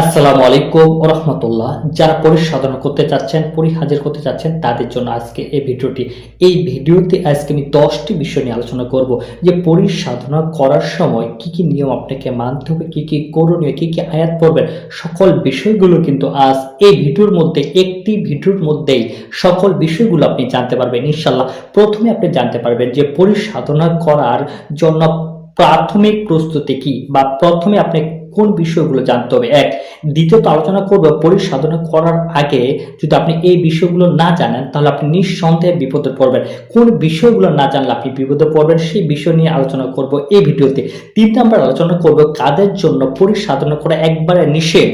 আসসালামু আলাইকুম রহমতুল্লাহ। যারা পরিসাধনা করতে চাচ্ছেন পরিহাজির করতে চাচ্ছেন, তাদের জন্য আজকে এই ভিডিওটি। এই ভিডিওতে আজকে আমি দশটি বিষয় নিয়ে আলোচনা করব যে পরিসাধনা করার সময় কি কি নিয়ম আপনাকে মানতে হবে, কী কী করণীয়, কী কী আয়াত পড়বেন, সকল বিষয়গুলো কিন্তু আজ এই ভিডিওর মধ্যে, একটি ভিডিওর মধ্যেই সকল বিষয়গুলো আপনি জানতে পারবেন ইনশাল্লাহ প্রথমে আপনি জানতে পারবেন যে পরিসাধনা করার জন্য প্রাথমিক প্রস্তুতি কি বা প্রথমে আপনি কোন বিষয়গুলো জানতে হবে? এক, দ্বিতীয়ত আলোচনা করব পরিসাধনা করার আগে যদি আপনি এই বিষয়গুলো না জানেন, তাহলে আপনি নিঃসন্দেহে বিপদে পড়বেন। কোন বিষয়গুলো না জানলে আপনি বিপদে পড়বেন, সেই বিষয় নিয়ে আলোচনা করব এই ভিডিওতে। তিন নম্বর আলোচনা করব কাদের জন্য পরিসাধনা করা একবারে নিষেধ?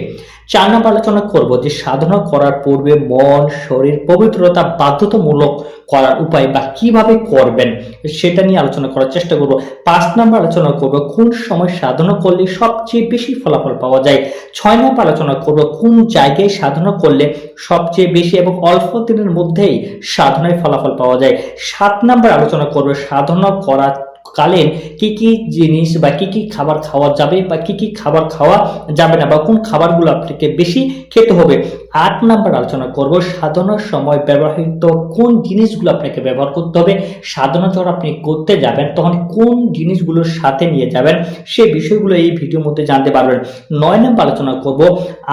চার নম্বর আলোচনা করব যে সাধনা করার পূর্বে মন, শরীর পবিত্রতা বাধ্যতামূলক করার উপায় বা কীভাবে করবেন সেটা নিয়ে আলোচনা করার চেষ্টা করব। পাঁচ নম্বর আলোচনা করব, কোন সময় সাধনা করলে সবচেয়ে বেশি ফলাফল পাওয়া যায়? ছয় নম্বর আলোচনা করব, কোন জায়গায় সাধনা করলে সবচেয়ে বেশি এবং অল্প দিনের মধ্যেই সাধনায় ফলাফল পাওয়া যায়? সাত নম্বর আলোচনা করব, সাধনা করা কালীন কি কি জিনিস বা কি কি খাবার খাওয়া যাবে বা কি কি খাবার খাওয়া যাবে না বা কোন খাবারগুলো আপনাকে বেশি খেতে হবে? আট নাম্বার আলোচনা করব, সাধনার সময় ব্যবহৃত কোন জিনিসগুলো আপনাকে ব্যবহার করতে হবে, সাধনা যখন আপনি করতে যাবেন, তখন কোন জিনিসগুলোর সাথে নিয়ে যাবেন সেই বিষয়গুলো এই ভিডিওর মধ্যে জানতে পারবেন। নয় নম্বর আলোচনা করব,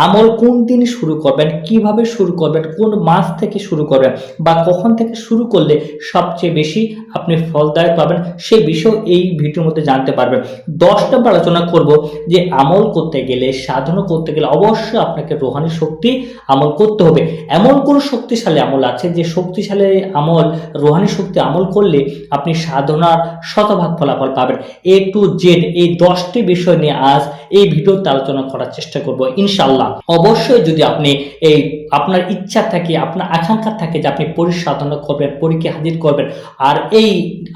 আমল কোন দিন শুরু করবেন, কীভাবে শুরু করবেন, কোন মাস থেকে শুরু করবেন, বা কখন থেকে শুরু করলে সবচেয়ে বেশি আপনি ফলদায়ক পাবেন সেই বিষয় এই ভিডিওর মধ্যে জানতে পারবেন। দশ নম্বর আলোচনা করব যে আমল করতে গেলে, সাধনা করতে গেলে অবশ্যই আপনাকে রোহানি শক্তি আমল করতে হবে। এমন কোন শক্তিশালী আমল আছে যে শক্তিশালী আমল, রোহানি শক্তি আমল করলে আপনি সাধনার শতভাগ ফলাফল পাবেন? এ টু জেড এই দশটি বিষয় নিয়ে আজ এই ভিডিওতে আলোচনা করার চেষ্টা করব ইনশাল্লাহ অবশ্যই যদি আপনি এই আপনার ইচ্ছা থাকে, আপনার আকাঙ্ক্ষা থাকে যে আপনি পরিসাধনা করবেন পরীক্ষা হাজির করবেন, আর এই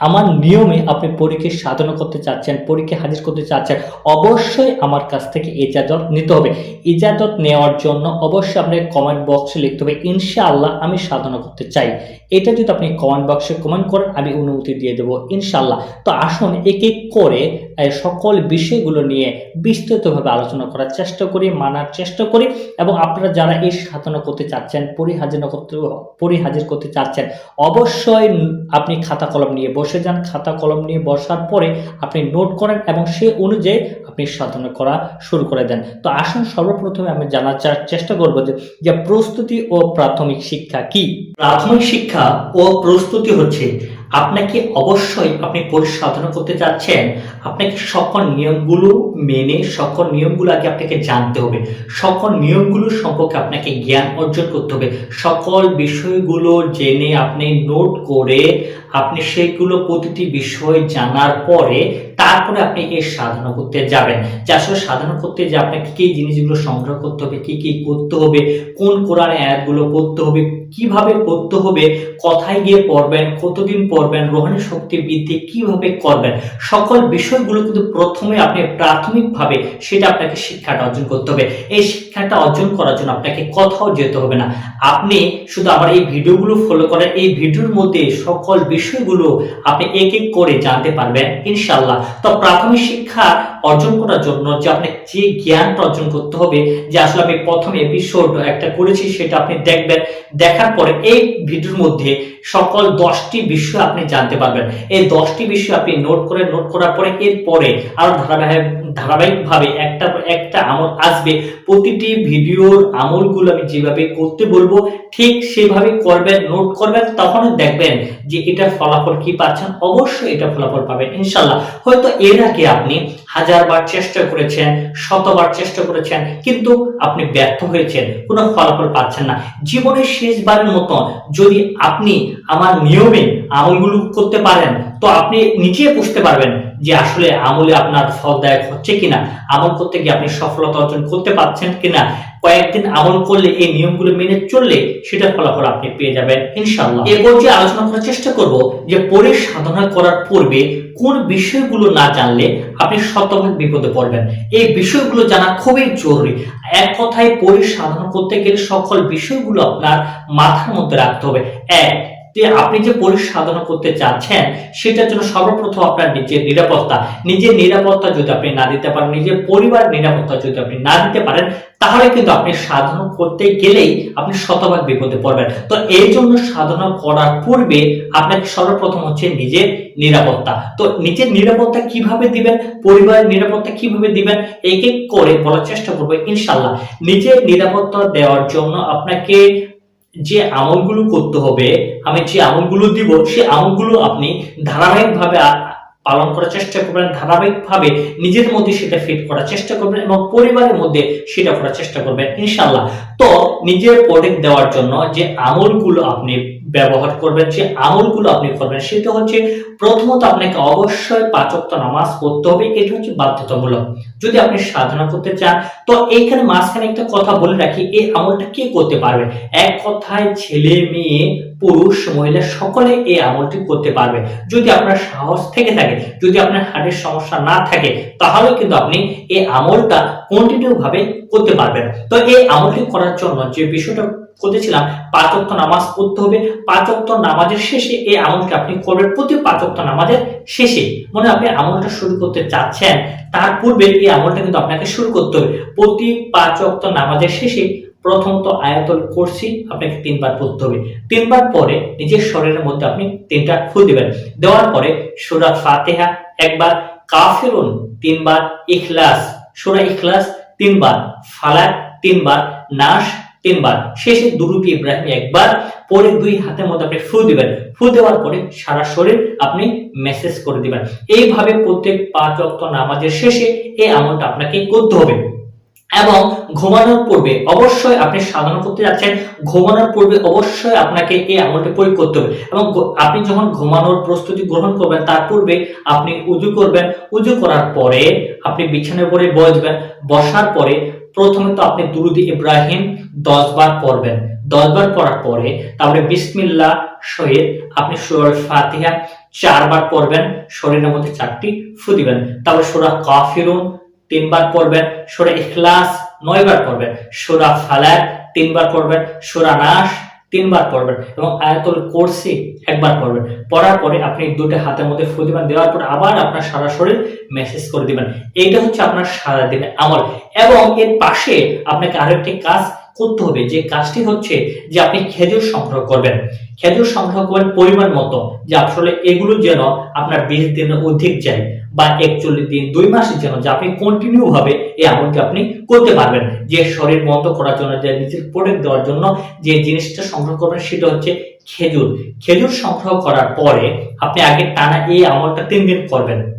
আমার নিয়মে আপনি পরীক্ষা সাধনা করতে চাচ্ছেন পরীক্ষা হাজির করতে চাচ্ছেন, অবশ্যই আমার কাছ থেকে ইজাজত নিতে হবে। ইজাজত নেওয়ার জন্য অবশ্যই আপনাকে কমেন্ট বক্সে লিখতে হবে, ইনশাআল্লাহ, আমি সাধনা করতে চাই। এটা যদি আপনি কমেন্ট বক্সে কমেন্ট করেন, আমি অনুমতি দিয়ে দেবো, ইনশাআল্লাহ। তো আসুন এক এক করে সকল বিষয়গুলো নিয়ে বিস্তৃতভাবে আলোচনা করার চেষ্টা করি, মানার চেষ্টা করি এবং আপনারা যারা এই সাধনা করতে চাচ্ছেন পরিহাজির করতে পরিহাজির করতে চাচ্ছেন, অবশ্যই আপনি খাতা কলম নিয়ে বসে যান। খাতা কলম নিয়ে বসার পরে আপনি নোট করেন এবং সে অনুযায়ী আপনি সাধনা করা শুরু করে দেন। তো আসুন, সর্বপ্রথমে আমি জানার চেষ্টা করব যে যে প্রস্তুতি ও প্রাথমিক শিক্ষা কি? প্রাথমিক শিক্ষা ও প্রস্তুতি হচ্ছে আপনাকে অবশ্যই আপনি পরিসাধনা করতে চাচ্ছেন আপনাকে সকল নিয়মগুলো মেনে, সকল নিয়মগুলো আগে আপনাকে জানতে হবে। সকল নিয়মগুলো সম্পর্কে আপনাকে জ্ঞান অর্জন করতে হবে। সকল বিষয়গুলো জেনে আপনি নোট করে আপনি সেগুলো প্রতিটি বিষয় জানার পরে তারপরে আপনি এই সাধনা করতে যাবেন। যে আসলে সাধনা করতে যে আপনাকে কি জিনিসগুলো সংগ্রহ করতে হবে, কি কি করতে হবে, কোন কোরআনে আয়াতগুলো করতে হবে কীভাবে পড়তে হবে, কোথায় গিয়ে পড়বেন, কতদিন পড়বেন রোহানি শক্তি বৃদ্ধি কীভাবে করবেন, সকল বিষয়গুলো কিন্তু প্রথমে আপনি প্রাথমিকভাবে সেটা আপনাকে শিক্ষাটা অর্জন করতে হবে। এই শিক্ষাটা অর্জন করার জন্য আপনাকে কোথাও যেতে হবে না। আপনি শুধু আমার এই ভিডিওগুলো ফলো করেন, এই ভিডিওর মধ্যে সকল বিষয়গুলো আপনি এক এক করে জানতে পারবেন ইনশাল্লাহ তো প্রাথমিক শিক্ষা অর্জন করার জন্য যে আপনি যে জ্ঞানটা অর্জন করতে হবে, যে আসলে আমি প্রথম এপিসোড একটা করেছি, সেটা আপনি দেখবেন। দেখার পরে এই ভিডিওর মধ্যে সকল দশটি বিষয় আপনি জানতে পারবেন। এই দশটি বিষয় আপনি নোট করে নোট করার পরে এরপরে আরও ধারাবাহিক ধারাবাহিকভাবে একটা একটা আমল আসবে, প্রতিটি ভিডিওর আমলগুলো আমি যেভাবে করতে বলব, ঠিক সেভাবে করবেন নোট করবেন তখন দেখবেন যে এটা ফলাফল কি পাচ্ছেন, অবশ্যই এটা ফলাফল পাবেন ইনশাল্লাহ হয়তো এর আগে আপনি হাজারবার চেষ্টা করেছেন, শতবার চেষ্টা করেছেন, কিন্তু আপনি ব্যর্থ হয়েছেন, কোনো ফলাফল পাচ্ছেন না। জীবনের শেষবারের মতন যদি আপনি আমার নিয়মে আমলগুলো করতে পারেন তো আপনি নিজে বুঝতে পারবেন যে আসলে আমলে আপনার ফলদায়ক হচ্ছে কিনা, আমল করতে গিয়ে আপনি সফলতা অর্জন করতে পারছেন কিনা, কয়েকদিন আমল করলে এই নিয়মগুলো মেনে চললে সেটা ফলাফল আপনি পেয়ে যাবেন ইনশাল্লাহ এরপর যে আলোচনা করার চেষ্টা করব যে পরে সাধনা করার পূর্বে কোন বিষয়গুলো না জানলে আপনি শতভাগ বিপদে পড়বেন। এই বিষয়গুলো জানা খুবই জরুরি। এক কথায় পরে সাধনা করতে গেলে সকল বিষয়গুলো আপনার মাথার মধ্যে রাখতে হবে। এক যে আপনি যে পরিসাধনা করতে চাচ্ছেন, সেটার জন্য সর্বপ্রথম আপনার নিজের নিরাপত্তা নিজের নিরাপত্তা যদি আপনি না দিতে পারেন, নিজের পরিবার নিরাপত্তা যদি আপনি না দিতে পারেন, তাহলে কিন্তু আপনি সাধনা করতে গেলেই আপনি শতভাগ বিপদে পড়বেন। তো এই জন্য সাধনা করার পূর্বে আপনাকে সর্বপ্রথম হচ্ছে নিজের নিরাপত্তা। তো নিজের নিরাপত্তা কীভাবে দিবেন, পরিবারের নিরাপত্তা কীভাবে দিবেন, এক এক করে বলার চেষ্টা করব ইনশাল্লাহ নিজের নিরাপত্তা দেওয়ার জন্য আপনাকে যে আমলগুলো করতে হবে, আমি যে আমলগুলো দিব সেই আমলগুলো আপনি ধারাবাহিকভাবে পালন করার চেষ্টা করবেন, ধারাবাহিকভাবে নিজের মধ্যে সেটা ফিট করার চেষ্টা করবেন এবং পরিবারের মধ্যে সেটা করার চেষ্টা করবেন ইনশাল্লাহ তো নিজের প্রোডাক্ট দেওয়ার জন্য যে আমলগুলো আপনি ব্যবহার করবেন, যে আমলগুলো আপনি করবেন, সেটা হচ্ছে প্রথমত আপনাকে অবশ্যই পাঁচক্ত নামাজ পড়তে হবে, এটা হচ্ছে বাধ্যতামূলক। যদি আপনি সাধনা করতে চান, তো এইখানে মাঝখানে একটা কথা বলে রাখি, এই আমলটা কে করতে পারবে? এক কথায় ছেলে, মেয়ে, পুরুষ, মহিলা, সকলে এই আমলটি করতে পারবে। যদি আপনার সাহস থেকে থাকে, যদি আপনার হার্টের সমস্যা না থাকে, তাহলে কিন্তু আপনি এই আমলটা কন্টিনিউ ভাবে করতে পারবেন। তো এই আমলটি করার জন্য যে বিষয়টা করতেছিলাম পাঁচ ওয়াক্ত নামাজ পড়তে হবে। পাঁচ ওয়াক্ত নামাজের শেষে এই আমলটা আপনি করবেন প্রতি পাঁচ ওয়াক্ত নামাজের শেষে। মনে আপনি আমলটা শুরু করতে চাচ্ছেন, তার পূর্বে এই আমলটা কিন্তু আপনাকে শুরু করতে হবে। প্রতি পাঁচ ওয়াক্ত নামাজের শেষে প্রথমত আয়াতুল কুরসি আপনাকে তিনবার পড়তে হবে। তিনবার পরে নিজের শরীরের মধ্যে আপনি তিনটা ফু দিবেন। দেওয়ার পরে সূরা ফাতিহা একবার, কাফিরুন তিনবার, ইখলাস, সূরা ইখলাস তিনবার, ফালাক তিনবার, নাশ তিনবার। শেষে দুরুদ ইব্রাহিম একবার, পরে দুই হাতের মধ্যে আপনি ফু দিবেন। ফু দেওয়ার পরে সারা শরীর আপনি মেসেজ করে দিবেন। এইভাবে প্রত্যেক পাঁচ অক্ত নামাজের শেষে এই আমলটা আপনাকে করতে হবে। এবং ঘুমানোর পূর্বে অবশ্যই আপনি সাধনা করতে যাচ্ছেন, ঘুমানোর পূর্বে অবশ্যই আপনাকে এই আমলটি প্রয়োগ করতে হবে। এবং আপনি যখন ঘুমানোর প্রস্তুতি গ্রহণ করবেন, তার পূর্বে আপনি উজু করবেন। উজু করার পরে আপনি বিছানায় পরে বসবেন। বসার পরে প্রথমে তো আপনি দুরুদ ইব্রাহিম দশ বার পড়বেন। দশ বার পড়ার পরে তারপরে বিসমিল্লা সহিত আপনি ফাতিহা চারবার পড়বেন, শরীরের মধ্যে চারটি ফু দিবেন। তারপরে সুরা কাফিরুন তিনবার পড়বেন, সোরা ইখলাস নয়বার পড়বেন, সোরা ফালাক তিনবার পড়বেন, সোরা নাস তিনবার পড়বেন এবং আয়াতুল কোর্সে একবার পড়বেন। পড়ার পরে আপনি দুটো হাতের মধ্যে ফু দিবেন, দেওয়ার পর আবার আপনার সারা শরীর মেসেজ করে দিবেন। এইটা হচ্ছে আপনার সারাদিনের আমল। এবং এর পাশে আপনাকে আরেকটি কাজ করতে হবে। যে কাজটি হচ্ছে যে আপনি খেজুর সংগ্রহ করবেন। খেজুর সংগ্রহ করবেন পরিমাণ মতো, যে আসলে এগুলো যেন আপনার বিশ দিনের অধিক যায় বা একচল্লিশ দিন, দুই মাসের জন্য যে আপনি কন্টিনিউ ভাবে এই আমলটি আপনি করতে পারবেন। যে শরীর বন্ধ করার জন্য, যে নিজের প্রোডাক্ট দেওয়ার জন্য যে জিনিসটা সংগ্রহ করবেন, সেটা হচ্ছে খেজুর। খেজুর সংগ্রহ করার পরে আপনি আগে টানা এই আমলটা তিন দিন করবেন।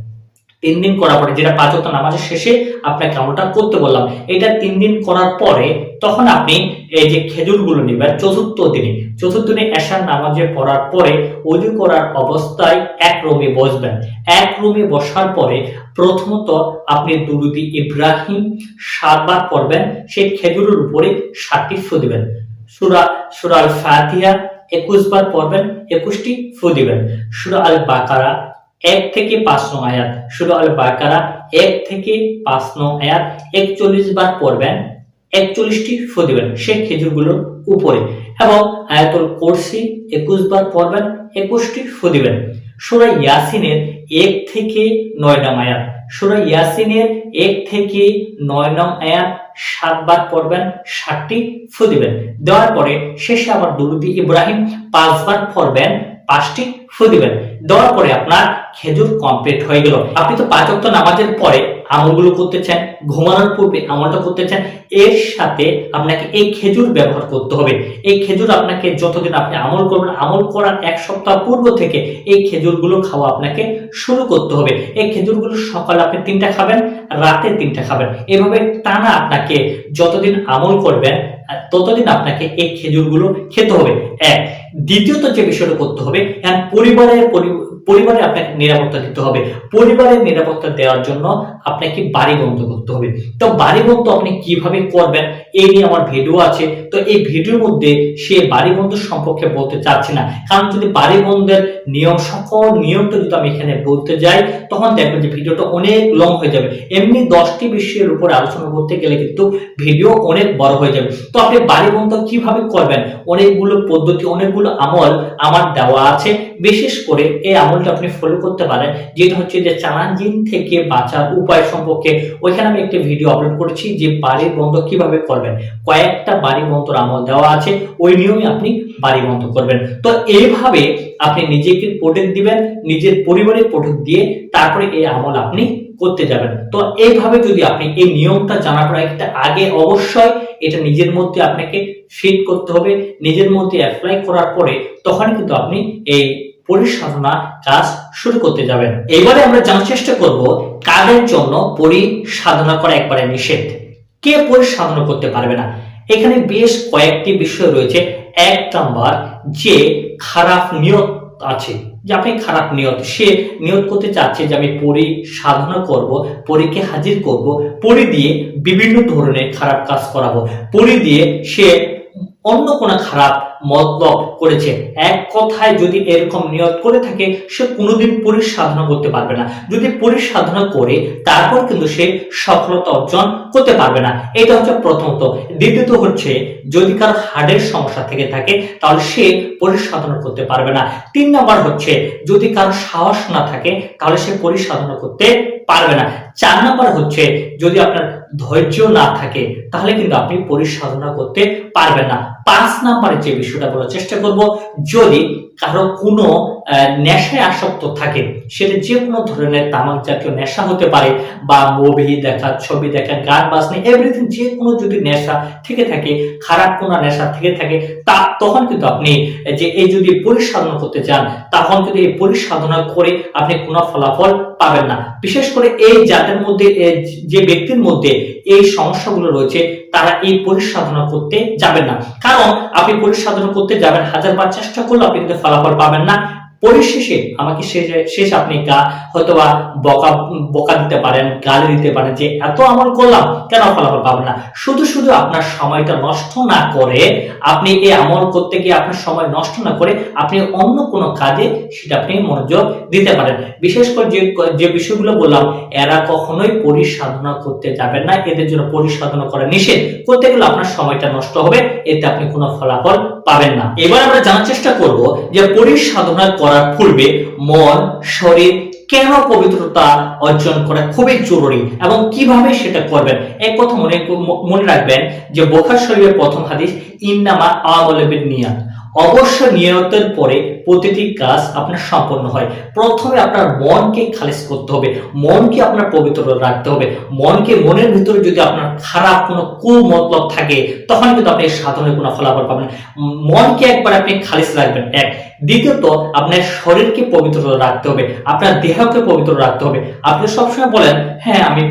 তিন দিন করার পরে যেটা পাঁচ ওয়াক্ত নামাজের শেষে আপনাকে আমলটা করতে বললাম, এটা তিন দিন করার পরে তখন আপনি এই যে খেজুরগুলো নেবেন চতুর্থ দিনে চতুর্থ দিনে এশার নামাজে পড়ার পরে অজু করার অবস্থায় এক রুমে বসবেন। এক রুমে বসার পরে প্রথমত আপনি দুরুদি ইব্রাহিম সাতবার পড়বেন, সেই খেজুরের উপরে সাতটি ফু দিবেন। সুরা সুরাল ফাতিহা একুশ বার পড়বেন, একুশটি ফু দিবেন। সুরা আল বাকারা এক থেকে পাঁচ নং আয়াত। সুরা আল বাকারা, এক থেকে পাঁচ নং আয়াত। একচল্লিশ বার পড়বেন, একচল্লিশটি ফু দিবেন সেই খেজুরগুলোর উপরে। এবং আয়াতুল কুরসি একুশ বার পড়বেন, একুশটি ফু দিবেন সুরা ইয়াসিনের এক থেকে নয় নং আয়াত। সুরা ইয়াসিনের এক থেকে নয় নং আয়াত সাতবার পড়বেন ষাটটি ফু দিবেন দেওয়ার পরে শেষে আবার দুরুদি ইব্রাহিম পাঁচবার পড়বেন, পাঁচটি ফু দিবেন দেওয়ার পরে আপনার খেজুর কমপ্লিট হয়ে গেল। আপনি তো পাঁচ ওয়াক্ত নামাজের পরে আমলগুলো করতে চান ঘুমানোর পূর্বে আমলটা করতে চান এর সাথে আপনাকে এই খেজুর ব্যবহার করতে হবে। এই খেজুর আপনাকে যতদিন আপনি আমল করবেন, আমল করার এক সপ্তাহ পূর্ব থেকে এই খেজুরগুলো খাওয়া আপনাকে শুরু করতে হবে। এই খেজুরগুলো সকালে আপনি তিনটা খাবেন, রাতে তিনটা খাবেন। এভাবে টানা আপনাকে যতদিন আমল করবেন, ততদিন আপনাকে এই খেজুরগুলো খেতে হবে। এক, দ্বিতীয়ত যে বিষয়টা করতে হবে এখন পরিবারের পরি- পরিবারে আপনাকে নিরাপত্তা দিতে হবে। পরিবারের নিরাপত্তা দেওয়ার জন্য আপনাকে বাড়ি বন্ধ করতে হবে। তো বাড়ি বন্ধ আপনি কীভাবে করবেন? এই নিয়ে আমার ভিডিও আছে। তো এই ভিডিওর মধ্যে সে বাড়ি বন্ধ সম্পর্কে বলতে চাচ্ছি না। কারণ যদি বাড়ি বন্ধের নিয়ম, সকল নিয়মটা যদি আমি এখানে বলতে যাই, তখন দেখবেন যে ভিডিওটা অনেক লং হয়ে যাবে। এমনি দশটি বিষয়ের উপরে আলোচনা করতে গেলে কিন্তু ভিডিও অনেক বড় হয়ে যাবে। তো আপনি বাড়ি বন্ধ কীভাবে করবেন? অনেকগুলো পদ্ধতি, অনেকগুলো আমল আমার দেওয়া আছে। বিশেষ করে এই আমলটা আপনি ফলো করতে পারেন। যেটা হচ্ছে যে চালান জিন থেকে বাঁচার উপায় উপায় সম্পর্কে, ওইখানে আমি একটি ভিডিও আপলোড করেছি যে বাড়ি বন্ধ কীভাবে করবেন। কয়েকটা বাড়ি বন্ধর আমল দেওয়া আছে, ওই নিয়মে আপনি বাড়ি বন্ধ করবেন। তো এইভাবে আপনি নিজেকে প্রোটেক্ট দিবেন, নিজের পরিবারের প্রোটেক্ট দিয়ে তারপরে এই আমল আপনি করতে যাবেন। তো এইভাবে যদি আপনি এই নিয়মটা জানার পর একটা আগে অবশ্যই এটা নিজের মধ্যে আপনাকে ফিট করতে হবে, নিজের মধ্যে অ্যাপ্লাই করার পরে তখন কিন্তু আপনি এই পরিসাধনা কাজ শুরু করতে যাবেন। এবারে আমরা জানার চেষ্টা করব কাদের জন্য পরিসাধনা করা একবারে নিষেধ। কে পরিসাধনা করতে পারবে না? এখানে বেশ কয়েকটি বিষয় রয়েছে। এক নাম্বার, যে খারাপ নিয়ত আছে, যে আপনি খারাপ নিয়ত, সে নিয়ত করতে চাচ্ছে যে আমি পরি সাধনা করব, পরীকে হাজির করব, পরি দিয়ে বিভিন্ন ধরনের খারাপ কাজ করাবো, পরি দিয়ে সে অন্য কোনো খারাপ মতলব করেছে। এক কথায় যদি এরকম নিয়ত করে থাকে, সে কোনোদিন পরিসাধনা করতে পারবে না। যদি পরিসাধনা করে, তারপর কিন্তু সে সফলতা অর্জন করতে পারবে না। এটা হচ্ছে প্রথমত দ্বিতীয়ত হচ্ছে, যদি কার হার্টের সমস্যা থেকে থাকে, তাহলে সে পরিসাধনা করতে পারবে না। তিন নম্বর হচ্ছে, যদি কারও সাহস না থাকে, তাহলে সে পরিসাধনা করতে পারবে না। চার নম্বর হচ্ছে, যদি আপনার ধৈর্য না থাকে, তাহলে কিন্তু আপনি পরিসাধনা করতে পারবেন না। পাঁচ নাম্বারে যে বিষয়টা বলার চেষ্টা করব, যদি কারও কোনো নেশায় আসক্ত থাকে, সেটা যে কোনো ধরনের তামাক জাতীয় নেশা হতে পারে, বা মুভি দেখা, ছবি দেখা, গান বাজনা এভরিথিং যে কোনো যদি নেশা থেকে থাকে, খারাপ কোনো নেশা থেকে থাকে, তা তখন কিন্তু আপনি যে এই যদি পরিসাধনা করতে চান, তখন কিন্তু এই পরিসাধনা করে আপনি কোনো ফলাফল পাবেন না। বিশেষ করে এই যাদের মধ্যে যে ব্যক্তির মধ্যে এই সমস্যাগুলো রয়েছে তারা এই পরিসাধনা করতে যাবেন না। কারণ আপনি পরিসাধনা করতে যাবেন হাজার বার চেষ্টা করলে আপনি কিন্তু ফলাফল পাবেন না। পরিশেষে আমাকে শেষে শেষ আপনি গা হয়তোবা বকা বকা দিতে পারেন, গালি দিতে পারেন যে এত আমল করলাম, কেন ফলাফল পাবেন না? শুধু শুধু আপনার সময়টা নষ্ট না করে, আপনি এই আমল করতে গিয়ে আপনার সময় নষ্ট না করে আপনি অন্য কোনো কাজে সেটা আপনি মনোযোগ দিতে পারেন। বিশেষ করে যে যে বিষয়গুলো বললাম, এরা কখনোই পরিসাধনা করতে যাবেন না। এদের জন্য পরিসাধনা করা নিষেধ। করতে গেলে আপনার সময়টা নষ্ট হবে, এতে আপনি কোনো ফলাফল পাবেন না। এবার আমরা জানার চেষ্টা করব যে পরিসাধনা করার পূর্বে মন, শরীর কেন পবিত্রতা অর্জন করা খুবই জরুরি এবং কীভাবে সেটা করবেন? এক কথা মনে মনে রাখবেন যে বোখার শরীরের প্রথম হাদিস, ইন্নামা আমলেবের নিয়াত অবশ্য নিয়তের পরে প্রতিটি কাজ আপনার সম্পন্ন হয়। প্রথমে আপনার মনকে খালিজ করতে হবে। মনকে আপনার পবিত্র রাখতে হবে। মনকে মনের ভিতরে যদি আপনার খারাপ কোনো কু মতলব থাকে, তখন কিন্তু আপনি সাধনে সাধনের কোনো ফলাফল পাবেন মনকে একবার আপনি খালিজ রাখবেন। এক দ্বিতীয়ত, আপনার শরীরকে পবিত্র রাখতে হবে, আপনার দেহকে পবিত্র রাখতে হবে। আপনি সবসময় বলেন হ্যাঁ আমি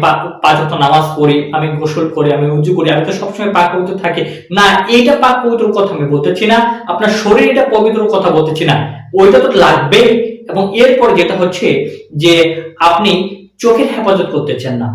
পাঁচ নামাজ পড়ি, আমি গোসল করি, আমি উজু করি, আমি তো সবসময় পাক পবিত্র থাকি। না, এইটা পাক পবিত্র কথা আমি বলতেছি না, আপনার শরীর এটা পবিত্র কথা বলতেছি না। ওইটা তো লাগবেই, এবং এরপর যেটা হচ্ছে যে আপনি চোখের হেফাজত করতেছেন না।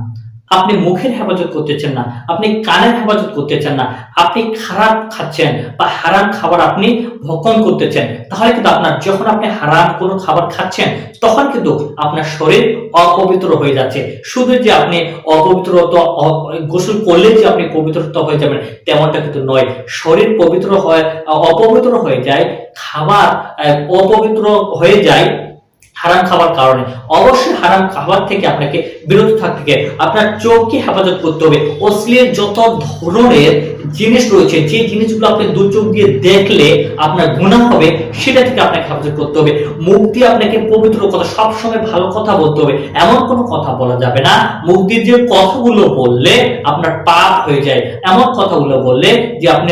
আপনি মুখের হেফাজত করতেছেন না, আপনি কানের হেফাজত করতেছেন না, আপনি খারাপ খাচ্ছেন বা হারাম খাবার আপনি ভক্ষণ করতেছেন তাহলে কিন্তু আপনার যখন আপনি হারাম কোনো খাবার খাচ্ছেন, তখন কিন্তু আপনার শরীর অপবিত্র হয়ে যাচ্ছে। শুধু যে আপনি অপবিত্রতা, গোসল করলে যে আপনি পবিত্রতা হয়ে যাবেন, তেমনটা কিন্তু নয়। শরীর পবিত্র হয়, অপবিত্র হয়ে যায়, খাবার অপবিত্র হয়ে যায় হারাম খাবার কারণে। অবশ্যই হারাম খাবার থেকে আপনাকে বিরত থাকতে আপনার চোখকে হেফাজত করতে হবে। অশ্লীল যত ধরনের জিনিস রয়েছে, যে জিনিসগুলো আপনি দু চোখ দিয়ে দেখলে আপনার গুণা হবে, সেটা থেকে আপনাকে হেফাজত করতে হবে। মুখ দিয়ে আপনাকে পবিত্র কথা, সবসময় ভালো কথা বলতে হবে। এমন কোনো কথা বলা যাবে না। মুখ দিয়ে যে কথাগুলো বললে আপনার পাপ হয়ে যায়। এমন কথাগুলো বললে যে আপনি,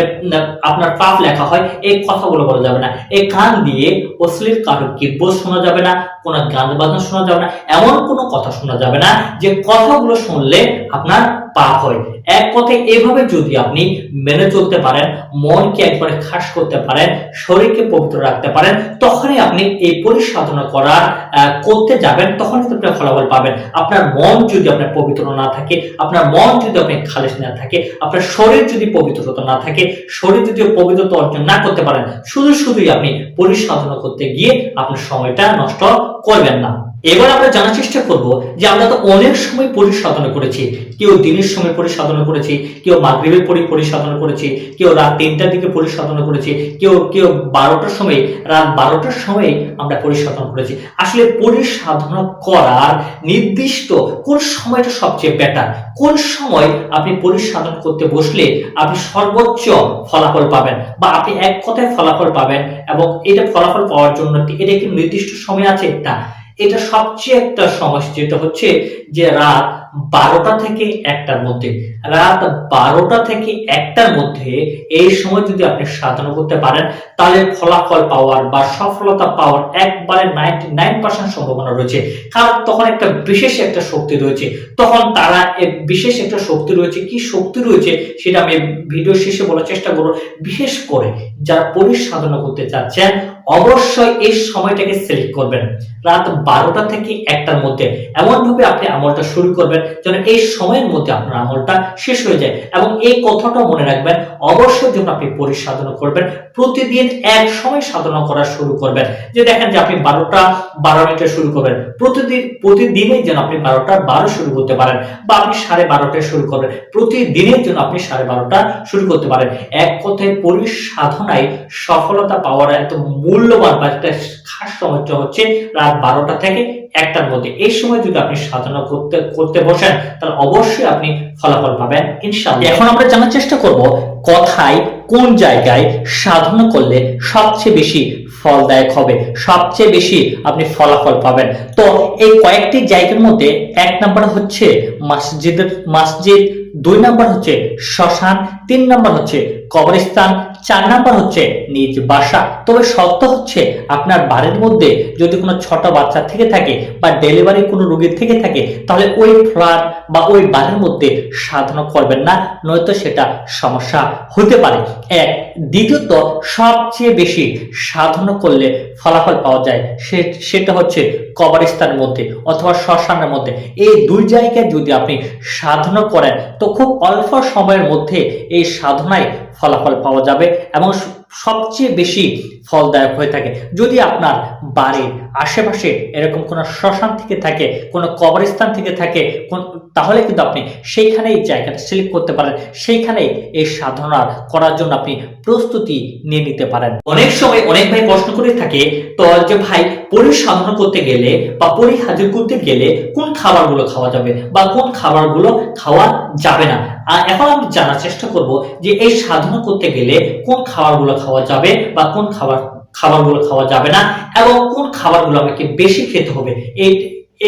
আপনার পাপ লেখা হয়, এই কথাগুলো বলা যাবে না। এই কান দিয়ে অশ্লীল কারও কিব্য শোনা যাবে না। কোনো গান বাজনা শোনা যাবে না, এমন কোনো কথা শোনা যাবে না যে কথাগুলো শুনলে আপনার পাপ হয়। এক কথায় এভাবে যদি আপনি মেনে চলতে পারেন, মনকে একবারে খাস করতে পারেন, শরীরকে পবিত্র রাখতে পারেন, তখনই আপনি এই পরিসাধনা করার করতে যাবেন তখন কিন্তু আপনি ফলাফল পাবেন। আপনার মন যদি আপনার পবিত্র না থাকে, আপনার মন যদি আপনার খালিস না থাকে, আপনার শরীর যদি পবিত্রতা না থাকে, শরীর যদি পবিত্রতা অর্জন না করতে পারেন, শুধু শুধুই আপনি পরিসাধনা করতে গিয়ে আপনার সময়টা নষ্ট করবেন না এবার আমরা জানার চেষ্টা করব যে আমরা তো অনেক সময় পরিসাধনা করেছি। কেউ দিনের সময় পরিসাধনা করেছি, কেউ মাগরিবের পরে পরিসাধনা করেছি, কেউ রাত তিনটার দিকে পরিসাধনা করেছি, কেউ কেউ বারোটার সময়, রাত বারোটার সময় আমরা পরিসাধনা করেছি। আসলে পরিসাধনা করার নির্দিষ্ট কোন সময়টা সবচেয়ে বেটার কোন সময় আপনি পরিসাধন করতে বসলে আপনি সর্বোচ্চ ফলাফল পাবেন বা আপনি এক কথায় ফলাফল পাবেন এবং এটা ফলাফল পাওয়ার জন্য এটা একটি নির্দিষ্ট সময় আছে? না। এটা সবচেয়ে একটা সমস্যা যেটা হচ্ছে যে রাত বারোটা থেকে একটার মধ্যে। রাত বারোটা থেকে একটার মধ্যে এই সময় যদি আপনি সাধনা করতে পারেন, তাহলে ফলাফল পাওয়ার বা সফলতা পাওয়ার একবারে নাইনটি নাইন পার্সেন্ট সম্ভাবনা রয়েছে। কারণ তখন একটা বিশেষ একটা শক্তি রয়েছে। তখন তারা বিশেষ একটা শক্তি রয়েছে। কি শক্তি রয়েছে সেটা আমি ভিডিও শেষে বলার চেষ্টা করব। বিশেষ করে যারা পরিসাধনা করতে চাচ্ছেন অবশ্যই এই সময়টাকে সিলেক্ট করবেন। রাত বারোটা থেকে একটার মধ্যে এমন ভাবে আপনি আমলটা শুরু করবেন যেন এই সময়ের মধ্যে আপনার আমলটা শেষ হয়ে যায় এবং এই কথাটা মনে রাখবেন, অবশ্যই যখন আপনি পরিসাধনা করবেন, প্রতিদিন এক সময় সাধনা করা শুরু করবেন। যে দেখেন যে আপনি বারোটা, বারো মিনিটে শুরু করবেন, প্রতিদিন প্রতিদিনের যেন আপনি বারোটা, বারো শুরু করতে পারেন বা আপনি সাড়ে বারোটায় শুরু করবেন। প্রতিদিনের জন্য আপনি সাড়ে বারোটা শুরু করতে পারেন। এক কথায় পরিসাধনায় সফলতা পাওয়ার এত মূল্যবান বা খাস সময়টা হচ্ছে রাত বারোটা থেকে একটার মধ্যে। এই সময় যদি আপনি সাধনা করতে করতে বসেন, তাহলে অবশ্যই আপনি ফলাফল পাবেন, ইনশাআল্লাহ। এখন আমরা জানার চেষ্টা করব কথায় কোন জায়গায় সাধনা করলে সবচেয়ে বেশি ফলদায়ক হবে, সবচেয়ে বেশি আপনি ফলাফল পাবেন। তো এই কয়েকটি জায়গার মধ্যে এক নাম্বার হচ্ছে মসজিদের, মসজিদ দুই নাম্বার হচ্ছে শ্মশান, তিন নাম্বার হচ্ছে কবরস্থান, চার নাম্বার হচ্ছে নিজ বাসা। তবে সত্য হচ্ছে আপনার বাড়ির মধ্যে যদি কোনো ছোট বাচ্চা থেকে থাকে বা ডেলিভারি কোনো রোগীর থেকে থাকে, তাহলে ওই ফ্ল্যাট বা ওই বাড়ির মধ্যে সাধনা করবেন না, নয়তো সেটা সমস্যা হতে পারে। এক, দ্বিতীয়ত, সবচেয়ে বেশি সাধনা করলে ফলাফল পাওয়া যায় সেটা হচ্ছে কবরস্থানের মধ্যে অথবা শ্মশানের মধ্যে। এই দুই জায়গায় যদি আপনি সাধনা করেন, তো খুব অল্প সময়ের মধ্যে এই সাধনায় ফলাফল পাওয়া যাবে এবং সবচেয়ে বেশি ফলদায়ক হয়ে থাকে। যদি আপনার বাড়ির আশেপাশে এরকম কোনো শ্মশান থেকে থাকে, কোনো কবরস্থান থেকে থাকে, কোন- তাহলে কিন্তু আপনি সেইখানে এই জায়গাটা সিলেক্ট করতে পারেন। সেইখানে এই সাধনা করার জন্য আপনি প্রস্তুতি নিয়ে নিতে পারেন। অনেক সময় অনেক ভাই প্রশ্ন করে থাকে, তো যে ভাই, পরিসাধনা করতে গেলে বা পরিহাজির করতে গেলে কোন খাবারগুলো খাওয়া যাবে বা কোন খাবারগুলো খাওয়া যাবে না? আর এখন আমি জানার চেষ্টা করব যে এই সাধনা করতে গেলে কোন খাবারগুলো খাওয়া যাবে বা কোন খাবার, খাবারগুলো খাওয়া যাবে না এবং কোন খাবারগুলো আমাকে বেশি খেতে হবে এই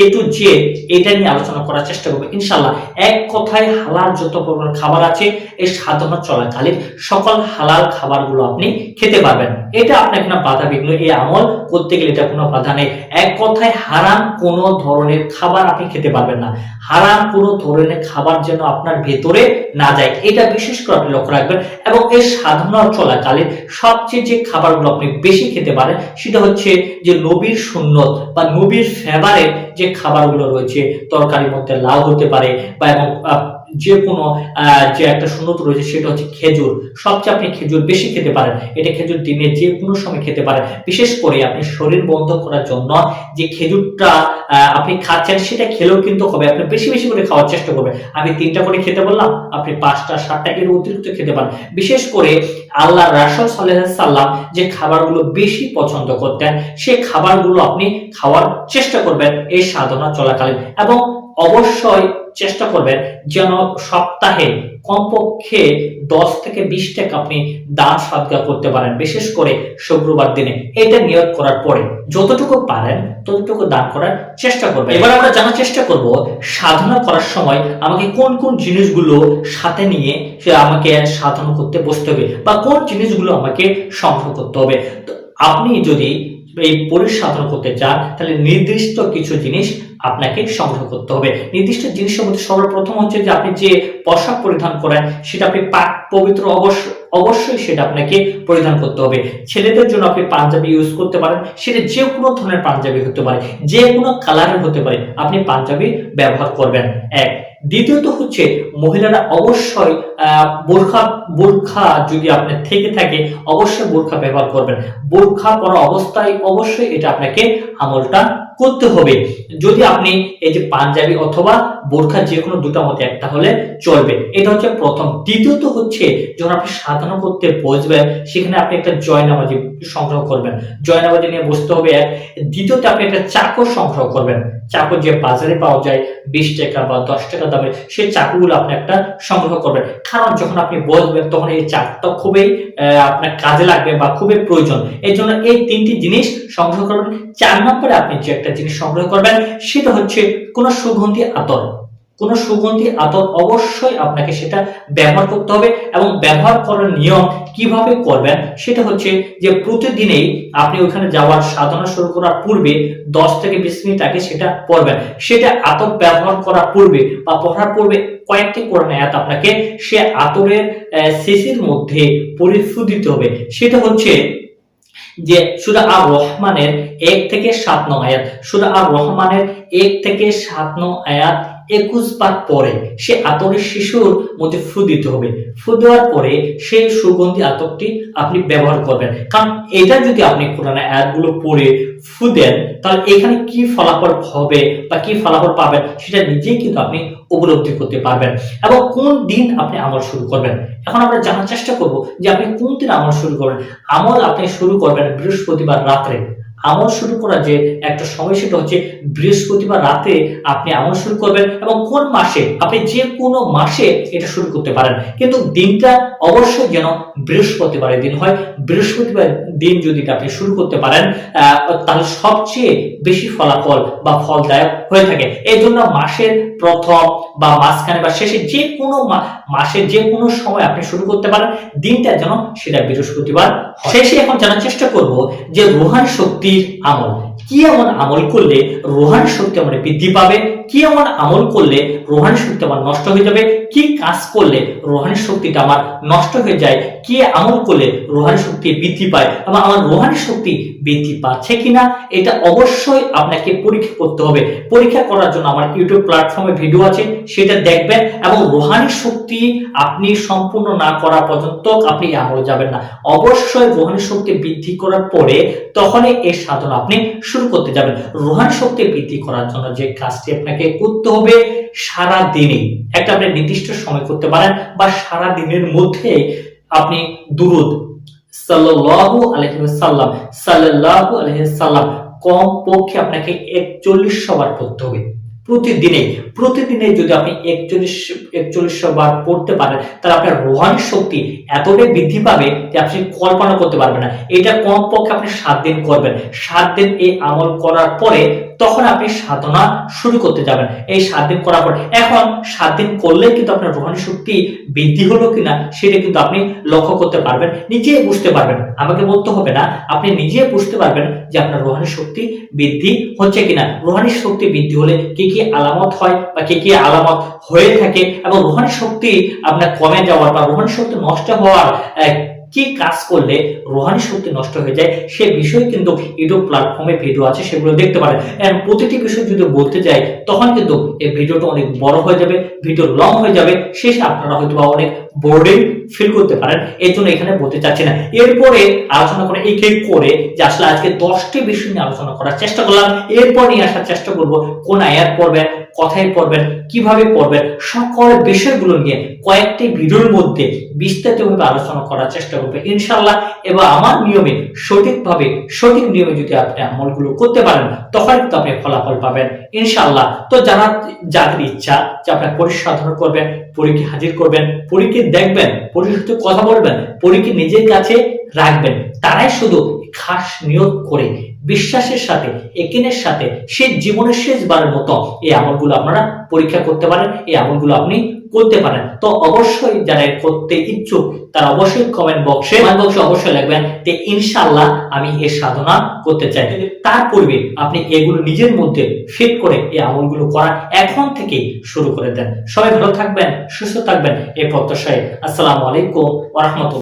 এ টু জে এটা নিয়ে আলোচনা করার চেষ্টা করব। ইনশাল্লাহ এক কথায় হালাল যত প্রকার খাবার আছে, এই সাধনা চলাকালীন সকল হালাল খাবারগুলো আপনি খেতে পারবেন। এটা আপনার কোনো বাধা বিঘ্ন এই আমল করতে গেলে এটা কোনো বাধা নেই। এক কথায় হারাম কোনো ধরনের খাবার আপনি খেতে পারবেন না। হারাম কোনো ধরনের খাবার যেন আপনার ভেতরে না যায়। এটা বিশেষ করে আপনি লক্ষ্য রাখবেন। এবং এই সাধনা চলাকালীন সবচেয়ে যে খাবারগুলো আপনি বেশি খেতে পারেন, সেটা হচ্ছে যে নবীর সুন্নত বা নবীর ফেভারের যে খাবারগুলো রয়েছে, তরকারির মধ্যে লাউ হতে পারে বা এবং যে কোনো যে একটা সুন্নত রয়েছে সেটা হচ্ছে খেজুর। সবচেয়ে আপনি খেজুর বেশি খেতে পারেন। এটা খেজুর দিনে যে কোনো সময় খেতে পারেন। বিশেষ করে আপনি শরীর বন্ধ করার জন্য যে খেজুরটা আপনি খাচ্ছেন সেটা খেলেও কিন্তু হবে। আপনি বেশি বেশি করে খাওয়ার চেষ্টা করবেন। আমি তিনটা করে খেতে বললাম, আপনি পাঁচটা, সাতটা এর অতিরিক্ত খেতে পারেন। বিশেষ করে আল্লাহ রাসুল সাল্লাম যে খাবারগুলো বেশি পছন্দ করতেন সেই খাবারগুলো আপনি খাওয়ার চেষ্টা করবেন। এই সাধনা চলাকালীন। এবং অবশ্যই চেষ্টা করবেন যেন সপ্তাহে কমপক্ষে দশ থেকে বিশ টাকা আপনি দান সাদগা করতে পারেন, বিশেষ করে শুক্রবার দিনে। এটা নিয়োগ করার পরে যতটুকু পারেন, ততটুকু দান করার চেষ্টা করবেন। এবার আমরা জানার চেষ্টা করব, সাধনা করার সময় আমাকে কোন কোন জিনিসগুলো সাথে নিয়ে সে আমাকে সাধনা করতে বসতে হবে বা কোন জিনিসগুলো আমাকে সংগ্রহ করতে হবে। আপনি যদি এই পরিসাধনা করতে চান, তাহলে নির্দিষ্ট কিছু জিনিস আপনাকে সংগ্রহ করতে হবে। নির্দিষ্ট জিনিসের মধ্যে সর্বপ্রথম হচ্ছে যে আপনি যে পোশাক পরিধান করেন, সেটা আপনি পাক পবিত্র অবশ্য অবশ্যই সেটা আপনাকে পরিধান করতে হবে। ছেলেদের জন্য আপনি পাঞ্জাবি ইউজ করতে পারেন, সেটা যে কোনো ধরনের পাঞ্জাবি হতে পারে, যে কোনো কালারের হতে পারে, আপনি পাঞ্জাবি ব্যবহার করবেন। এক। দ্বিতীয়ত হচ্ছে, মহিলারা অবশ্যই বোরখা বোরখা যদি আপনার থেকে থাকে, অবশ্যই বোরখা ব্যবহার করবেন। বোরখা পরা অবস্থায় অবশ্যই এটা আপনাকে আমলটা করতে হবে। যদি আপনি এই যে পাঞ্জাবি অথবা বোরখা যে কোনো দুটার মধ্যে একটা হলে চলবে। এটা হচ্ছে প্রথম। দ্বিতীয়ত হচ্ছে, যখন আপনি সাধনা করতে বসবেন, সেখানে আপনি একটা জয়নামাজি সংগ্রহ করবেন। জয়নামাজি নিয়ে বসতে হবে এক। দ্বিতীয়ত আপনি একটা চাকর সংগ্রহ করবেন। চাকর যে বাজারে পাওয়া যায়, বিশ টাকা বা দশ টাকা দামে সেই চাকুগুলো আপনি একটা সংগ্রহ করবেন। কারণ যখন আপনি বলবেন, তখন এই চার্টটা খুবই আপনার কাজে লাগবে বা খুবই প্রয়োজন। এই জন্য এই তিনটি জিনিস সংগ্রহ করবেন। চার নম্বরে আপনি যে একটা জিনিস সংগ্রহ করবেন, সেটা হচ্ছে কোনো সুগন্ধি আতর। কোনো সুগন্ধি আতর অবশ্যই আপনাকে সেটা ব্যবহার করতে হবে এবং ব্যবহার করার নিয়ম কীভাবে করবেন সেটা হচ্ছে যে প্রতিদিনেই আপনি ওখানে যাওয়ার সাধনা শুরু করার পূর্বে দশ থেকে বিশ মিনিট আগে সেটা পড়বেন। সেটা আতর ব্যবহার করার পূর্বে বা পড়ার পূর্বে কয়েকটি কোরআন আয়াত আপনাকে সে আতরের শেষের মধ্যে পরিফু দিতে হবে। সেটা হচ্ছে যে সুরা আর রহমানের এক থেকে সাত নং আয়াত। সুরা আর রহমানের এক থেকে সাত নং আয়াত একুশ বার পরে সে আতরের শিশুর মধ্যে ফু দিতে হবে। ফু দেওয়ার পরে সেই সুগন্ধি আতরটি আপনি ব্যবহার করবেন। কারণ এটা যদি আপনি কোরআনের আয়াতগুলো পড়ে ফু দেন, তাহলে এখানে কি ফলাফল হবে বা কি ফলাফল পাবেন সেটা নিজেই কিন্তু আপনি উপলব্ধি করতে পারবেন। এবং কোন দিন আপনি আমল শুরু করবেন? এখন আমরা জানার চেষ্টা করব যে আপনি কোন দিন আমল শুরু করবেন? আমল আপনি শুরু করবেন বৃহস্পতিবার রাত্রে। আমল শুরু করার যে একটা সময়, সেটা হচ্ছে বৃহস্পতিবার রাতে আপনি আমল শুরু করবেন এবং কোন মাসে? আপনি যে কোনো মাসে এটা শুরু করতে পারেন। কিন্তু দিনটা অবশ্যই যেন বৃহস্পতিবারের দিন হয়। বৃহস্পতিবার দিন যদি আপনি শুরু করতে পারেন তাহলে সবচেয়ে বেশি ফলাফল বা ফলদায়ক হয়ে থাকে। এই জন্য মাসের প্রথম বা মাঝখানে বা শেষে যে কোনো মাসের যে কোনো সময় আপনি শুরু করতে পারেন, দিনটা যেন সেটা বৃহস্পতিবার শেষে এখন জানার চেষ্টা করব যে রোহান শক্তির আমল, কি এমন আমল করলে রোহান শক্তি আমার বৃদ্ধি পাবে? কি এমন আমল করলে রোহান শক্তি আমার নষ্ট হয়ে যাবে? কি কাজ করলে রোহান শক্তিটা আমার নষ্ট হয়ে যায়? কি আমল করলে রোহানি শক্তি বৃদ্ধি পায় এবং আমার রোহানি শক্তি বৃদ্ধি পাচ্ছে কিনা, এটা অবশ্যই আপনাকে পরীক্ষা করতে হবে। পরীক্ষা করার জন্য আমার ইউটিউব প্ল্যাটফর্মে ভিডিও আছে, সেটা দেখবেন এবং রোহানি শক্তি আপনি সম্পূর্ণ না করা পর্যন্ত আপনি আমলে যাবেন না। অবশ্যই রোহানি শক্তি বৃদ্ধি করার পরে তখনই এই সাধনা আপনি শুরু করতে যাবেন। রোহানি শক্তি বৃদ্ধি করার জন্য যে কাজটি আপনাকে করতে হবে সারা দিনে একটা আপনি নির্দিষ্ট সময় করতে পারেন বা সারা দিনের মধ্যে আপনি দুরুদ। সাল্লাল্লাহু আলাইহি ওয়াসাল্লাম, সাল্লাল্লাহু আলাইহি সাল্লাম কম পক্ষে আপনাকে 41 বার পড়তে হবে। প্রতিদিনে প্রতিদিনে যদি আপনি একচল্লিশ একচল্লিশশো বার পড়তে পারেন, তাহলে আপনার রোহানি শক্তি এতটাই বৃদ্ধি পাবে যে আপনি কল্পনা করতে পারবেন না। এটা কম পক্ষে আপনি সাত দিন করবেন। সাত দিন এই আমল করার পরে তখন আপনি সাধনা শুরু করতে যাবেন। এই সাত দিন করার পর, এখন সাত দিন করলে কিন্তু আপনার রোহানি শক্তি বৃদ্ধি হলো কিনা সেটা কিন্তু আপনি লক্ষ্য করতে পারবেন, নিজেই বুঝতে পারবেন। আমাকে বলতে হবে না, আপনি নিজে বুঝতে পারবেন যে আপনার রোহানি শক্তি বৃদ্ধি হচ্ছে কিনা। রোহানি শক্তি বৃদ্ধি হলে কি কি আলামত হয় বা কি কি আলামত হয়ে থাকে এবং রোহানি শক্তি আপনার কমে যাওয়ার বা রোহানি শক্তি নষ্ট হওয়ার কি কাজ করলে রোহানি শক্তি নষ্ট হয়ে যায়, সে বিষয়ে কিন্তু ইউটিউব প্ল্যাটফর্মে ভিডিও আছে, সেগুলো দেখতে পারেন। প্রতিটি বিষয় যদি বলতে যাই, তখন কিন্তু এই ভিডিওটা অনেক বড় হয়ে যাবে ভিডিও লং হয়ে যাবে। শেষে আপনারা হয়তো অনেক বোর্ডিং ফিল করতে পারেন এই জন্য এখানে বলতে চাচ্ছি না। এরপরে আলোচনা করে এক এক করে যে আসলে আজকে দশটি বিষয় নিয়ে আলোচনা করার চেষ্টা করলাম, এরপর নিয়ে আসার চেষ্টা করব কোন আয়াত পড়বেন, কথায় পড়বেন, কীভাবে পড়বেন, সকল বিষয়গুলো নিয়ে কয়েকটি ভিডিওর মধ্যে বিস্তারিতভাবে আলোচনা করার চেষ্টা করবে ইনশাল্লাহ এবং আমার নিয়মে, সঠিকভাবে, সঠিক নিয়মে যদি আপনি আমলগুলো করতে পারেন, তখন কিন্তু আপনি ফলাফল পাবেন ইনশাল্লাহ তো যারা যাদের ইচ্ছা যে আপনার পরিসাধনা করবেন পরীক্ষা হাজির করবেন পরীকে দেখবেন পরীর সাথে কথা বলবেন পরীকে নিজের কাছে রাখবেন। তারাই শুধু খাস নিয়োগ করে বিশ্বাসের সাথে, একিনের সাথে, সে জীবনের শেষবারের মতো এই আমলগুলো আপনারা পরীক্ষা করতে পারেন, এই আমলগুলো আপনি করতে পারেন। তো অবশ্যই যারা করতে ইচ্ছুক, তারা অবশ্যই কমেন্ট বক্সে কমেন্ট বক্সে অবশ্যই লিখবেন যে, ইনশাআল্লাহ আমি এর সাধনা করতে চাই। তার পূর্বে আপনি এগুলো নিজের মধ্যে ফিট করে এই আমলগুলো করা এখন থেকে শুরু করে দেন। সবাই ভালো থাকবেন, সুস্থ থাকবেন এই প্রত্যাশায়। আসসালামু আলাইকুম ওয়া রাহমাতুল্লাহ।